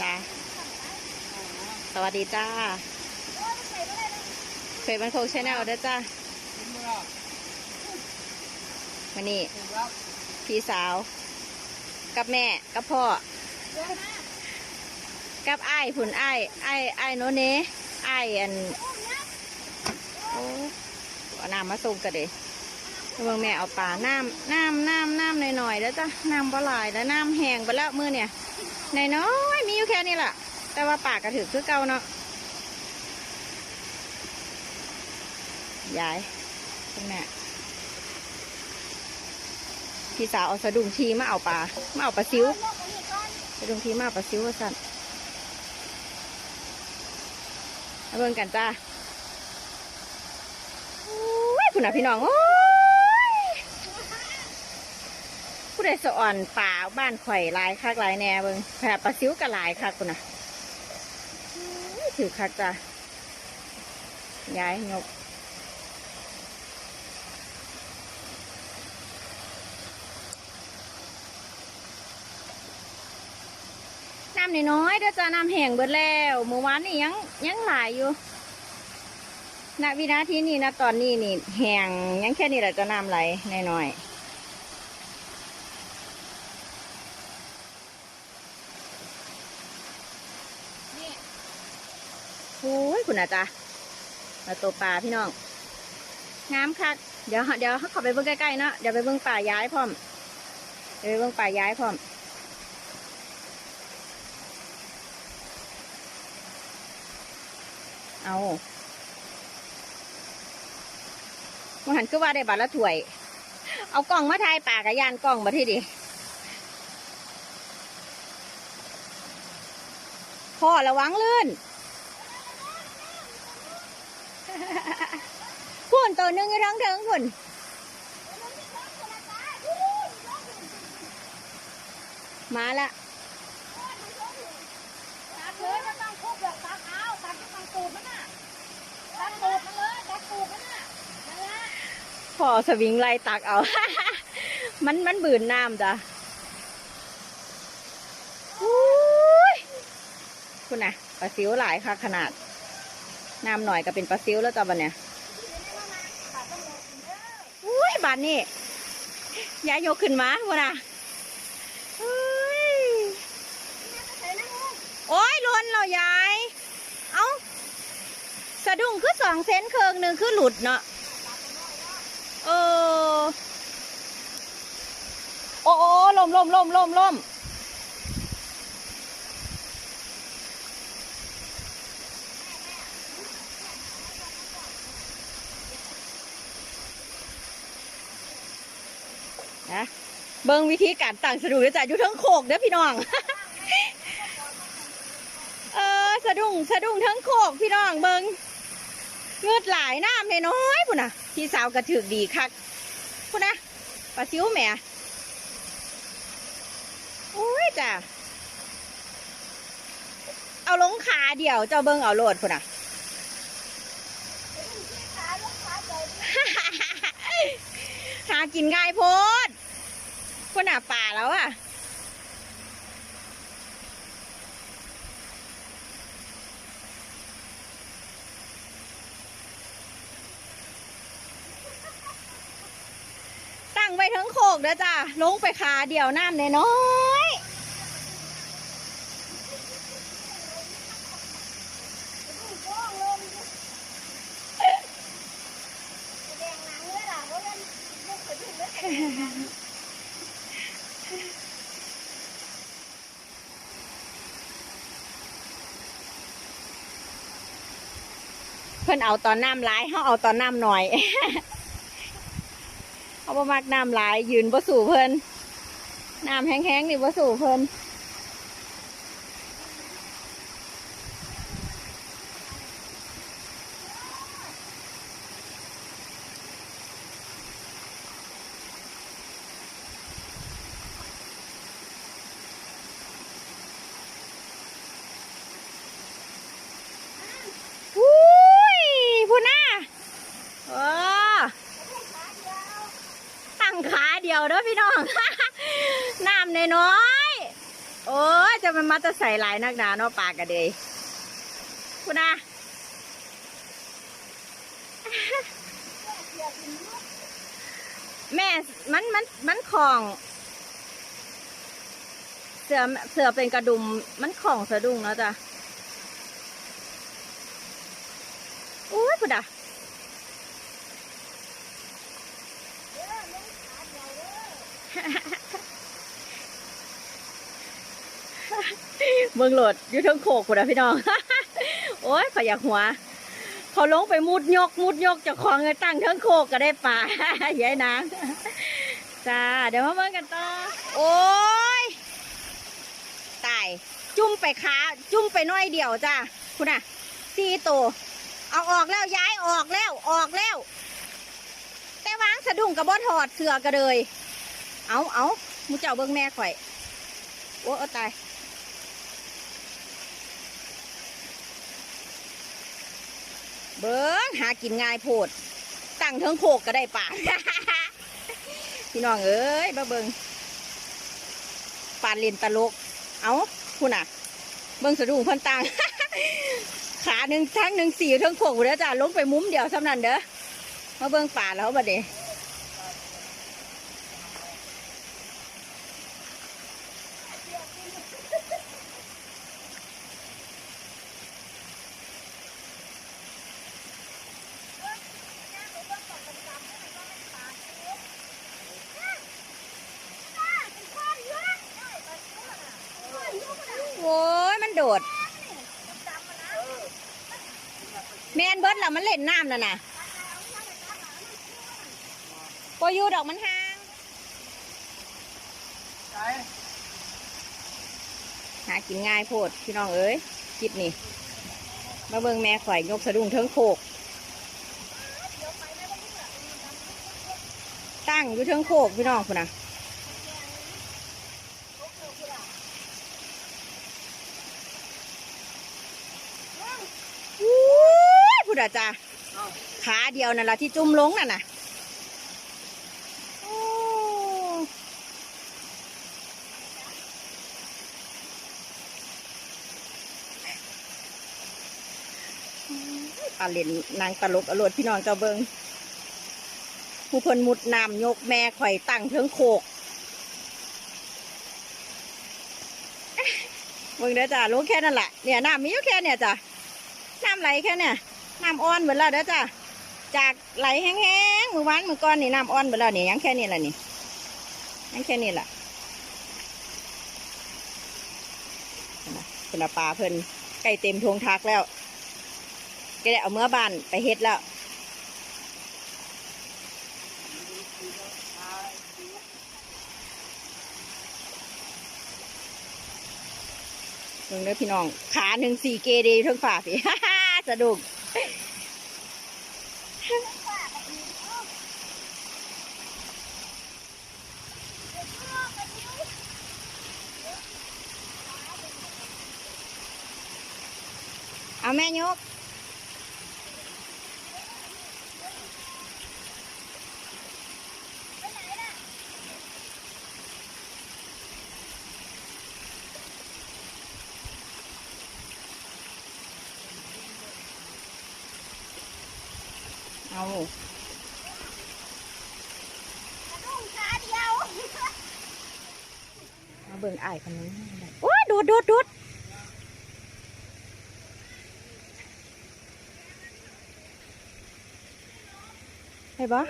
จ้าสวัสดีจ้าเคยบันโคกชแนลเด้อจ้าวันนี้พี่สาว กับแม่ กับพ่อ กับไอ้ผุนไอ้ไอ้ายอ้โนเนไอ้อันโอ้เอาน้ำมาส่งกันเด้เมืองแม่เอาปลาน้ำน้ำน้ำน้ำหน่อยๆแล้วจ้ะน้ำปลายแล้วน้ำแห้งไปแล้วมือเนี่ยน้อยๆมี อยู่แค่นี้แหละแต่ว่าปากกระถือคือเก่าเนาะยายคุณแม่พี่สาวเอาสะดุ้งทีมาเอาปลามาเอาปลาซิวสะดุ้งทีมาเอาปลาซิวว่าสั่นมาเบิ่งกันจ้าโอ้ยคุณน่ะพี่น้องโอ้ย ผู้ใดสะอ่อนป่าบ้านข่อยหลายคักหลายแน่เบิงแผ่ปลาซิวก็หลายคักคุณน่ะถือคักจ้ะย้ายยกน้ำน้อยๆเด้อจ้าน้ำแห้งเบิดแล้วเมื่อวานนี่ยังยังหลายอยู่ณวินาทีนี้นะตอนนี้นี่แห้งยังแค่นี้แหละจะน้ำไหลน้อยๆ โอ้ยคุณอาจารย์มาตัวปลาพี่น้องงามคักเดี๋ยวเดี๋ยวเขาขับไปเบิ่งใกล้ๆเนาะเดี๋ยวไปเบิ่งป่าย้ายพร้อมเดี๋ยวไปเบิ่งป่าย้ายพร้อมเอามหันคือว่าได้บาทละถ้วย เอากล่องมาทายปากกับยานกล่องมาที่ดิพ่อระวังลื่น พุ่นตัวหนึงอยู่ทั้งเทิงพุ่นมาละตัดเลยมันต้องคุกแบบตัดเอาตัดที่มันตูดมันน่ะตัดตูดมันเลยตัดตูดมันน่ะนั่นแหละพ่อสวิงไล่ตักเอา มันมันบืนน้ำจ้ะอุ้ยคุณน่ะปลาซิวหลายค่ะขนาด น้ำหน่อยก็เป็นปลาซิวแล้วจ้ะบันเนี่ยอุ้ยบานนี่ยายโยกขึ้นมาคุณน่ะอุ้ยโอ้ยล้นเรายาย เอาสะดุ้งคือสองเซนเคิงหนึ่งคือหลุดเนาะเออโอ้โอ้ลมลมลมลมลม นะ เบิ่งวิธีการตั้งสะดุ้งจ้ะอยู่ทั้งโคกเด้อพี่น้อง เออสะดุ้งสะดุ้งทั้งโคกพี่น้องเบิ่งเงือดหลายน้ำน้อยพุ่นนะพี่สาวกระถือดีคักพุ่นนะปลาซิวแหม่โอ้ยจ้ะเอาลงขาเดี่ยวเจ้าเบิ่งเอาโลดพุ่นนะขาลูกขาใจดีหากินง่ายโพด ก็หนาป่าแล้วอะตั้งไว้ทั้งโคกเด้อจ้าลงไปขาเดี่ยวน้ำน้อยๆ โค้งลงแสดงหนังเลยล่ะเพราะมันลูกไปถึงแล้ว เพิ่นเอาตอนน้ำร้ายเขาเอาตอนน้ำหน่อยเขาบ่มักน้ำร้ายยืนบ่สู่เพิ่นน้ำแห้งๆนี่บ่สู่เพิ่นอุ้ยพูน่าเออตั้งขา เด้อพี่น้อง น้ำน้อยๆโอ้ยจะมันมาจะใส่หลายนักหนาเนาะปลากระเดยคุณนะแม่มันมันมันของเสือเสือเป็นกระดุมมันของสะดุ้งแล้วจ้ะโอ้ยคุณอะ เบิ่งโหลดอยู่เทั้งโขกกูนะพี่น้อง โอ้ยขอยอยากหัว เขาลงไปมุดยก มุดยกจากของเงินตั้งเทั้งโขกก็ได้ปลายายนางจ้า เดี๋ยวมาเบิ่งกันต่อ โอ้ยตาย จุ่มไปขาจุ่มไปน้อยเดียวจ้าคุณน่ะสี่ตัวเอาออกแล้วย้ายออกแล้วออกแล้ว แต่วางสะดุ้งกับบอถอดเสือกระเลย เอาเอามูเจ้าเบิ่งแม่ข่อย โอ้ตาย บิ้งหากินง่ายโพดตั้งเทิงโคกก็ได้ป่าพี่น้องเอ้ยมาเบิ้งปานเล่นตลก เอาคุณอะ เบิ้งสะดุ้งพันตังขาหนึ่งทั้งหนึ่งสี่เทิงโคกเด้อจ้าลงไปมุ้มเดียวสำนันเด้อมาเบิ้งป่าแล้วบัดนี้โอ้ยมัน โดด แมนเบิร์ดแล้วมันเล่นน้ำแล้วนะปอยูดอกมันห่างหากินง่ายโพดพี่น้องเอ้ยคิดนี่ มาเบิ่งแม่ข่อยยกสะดุ้งเทิงโคก ตั้งอยู่เทิงโคกพี่น้องคุณนะอู้ ยพูดอะจ้าขาเดียวนั่นแหละที่จุ่มลงนั่นน่ะปลาเล่นนางตลกอรวดพี่น้องเจ้าเบิงผู้เพิ่นมุดน้ำยกแม่ข่อยตั้งเทิงโคกเบิงเด้อจ้าลงแค่นั้นแหละเนี่ยน้ำมีอยู่แค่เนี่ยจ้ะน้ำไหลแค่เนี่ย น้ำอ่อนเบิดแล้วเด้อจ้ะจากไหลแห้งๆมือวานมือก้อนนี่น้ำอ่อนเบิดแล้วนี่ยังแค่นี้แหละนี่ยังแค่นี้แหละคุณปลาเพิ่นไก่เต็มทงทักแล้วก็ได้เอาเมื่อบานไปเฮ็ดแล้วเบิ่งเด้อพี่น้องขาหนึ่งสี่เกเดย์ทั้งฝ่าพี่ฮ่าสะดุก เอาแม่ยก มาเบิ่งอ้ายคนนี้โอ้ยดูดดูดดูดเห็นปะ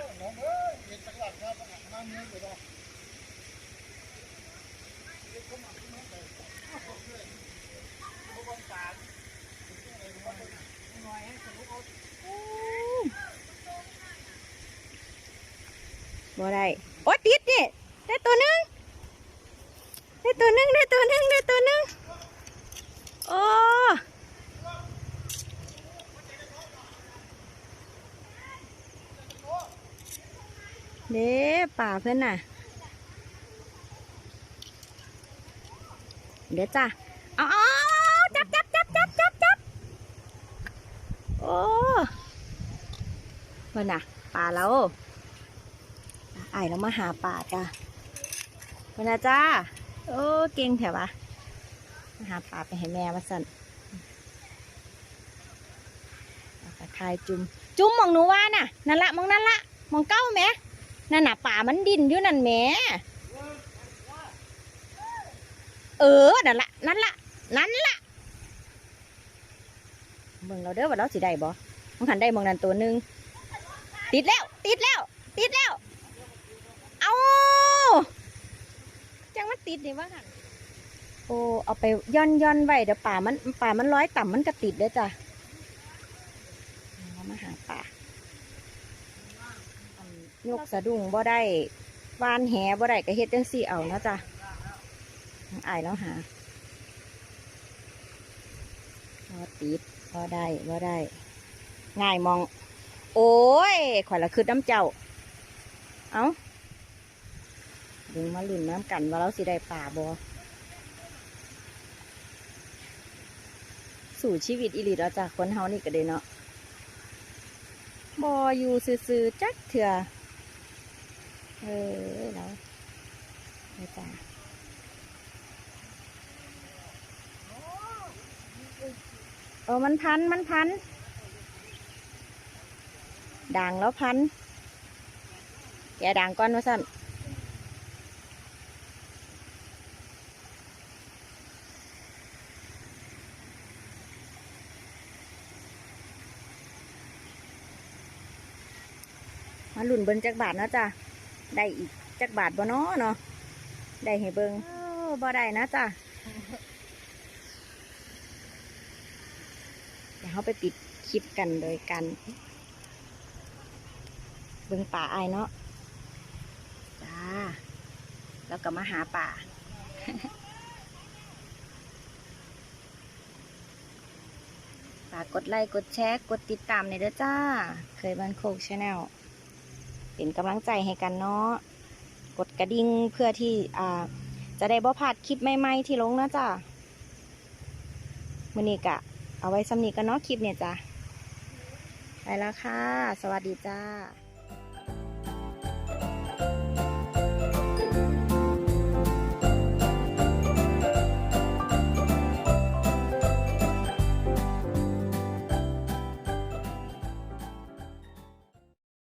บ่ได้โอ้ติดนี่ได้ตัวหนึงได้ตัวหนึงได้ตัวหนึงได้ตัวหนึงโอ้เด้ป่าเพื่อนน่ะ เดี๋ยวจ้ะเอาอาเอาจับจับจับจับจับจับโอ้เพื่อนน่ะป่าแล้ว ไอ้ายเรามาหาป่าจ้ะเพื่อนน่ะจ้าโอ้เก่งแถวะมาหาปลาไปให้แม่มาสั่นเอาตะไคร้จุ่มจุ่มมองหนูว่าน่ะนั่นละมองนั่นละมองเก้าแม่นั่นน่ะป่ามันดินอยู่นั่นแม่เออนั่นละนั่นละนั่นละเบิ่งเราเด้อว่าเราสิได้บ่มองหันได้มองนั้นตัวหนึงติดแล้ว ติดแล้ว ติดแล้ว จังมันติดนี่ว่าโอ้เอาไปย่อนย่อนไว้เดี๋ยวป่ามันป่ามันร้อยต่ำมันก็ติดเด้จ้ะเอามาหาป่ายกสะดุ้งบ่ได้วานแหบ่ได้ก็เฮ็ดจังซี่เอานะจ้ะอายแล้วหาบ่ติดบ่ได้บ่ได้ ง่ายมอง โอ้ยข่อยละคือน้ำเจ้า เอ้า ดึงมาลุ่นน้ำกันว่าเราสิได้ป่าบอสู่ชีวิตอีหลีแล้วจ้ะคนเฮานี่ก็เลยเนาะบออยู่ซื่อๆจักเถื่อเออแล้วไปจ้ะเออมันพัน มันพัน ด่างแล้วพัน แกด่างก่อนว่าสั่น มาหลุ่นเบิ้งจักบาทเนาะจ้ะได้อีกจักบาทบ่เนาะเนาะได้ให้เบิ้งบ่ได้นะจ้ะเดี๋ยวเขาไปปิดคลิปกันโดยกันเบิ้งป่าอายเนาะจ้าแล้วก็มาหาป่าฝากกดไลค์ กดแชร์ กดติดตามในอยเด้อจ้า เคยบันโคกชาแนล เป็นกำลังใจให้กันเนาะกดกระดิ่งเพื่อที่อ่าจะได้บ่พลาดคลิปใหม่ๆที่ลงนะจ้ามือนี้กะ เอาไว้สำนีกันเนาะคลิปเนี่ยจ้าไปแล้วค่ะ สวัสดีจ้า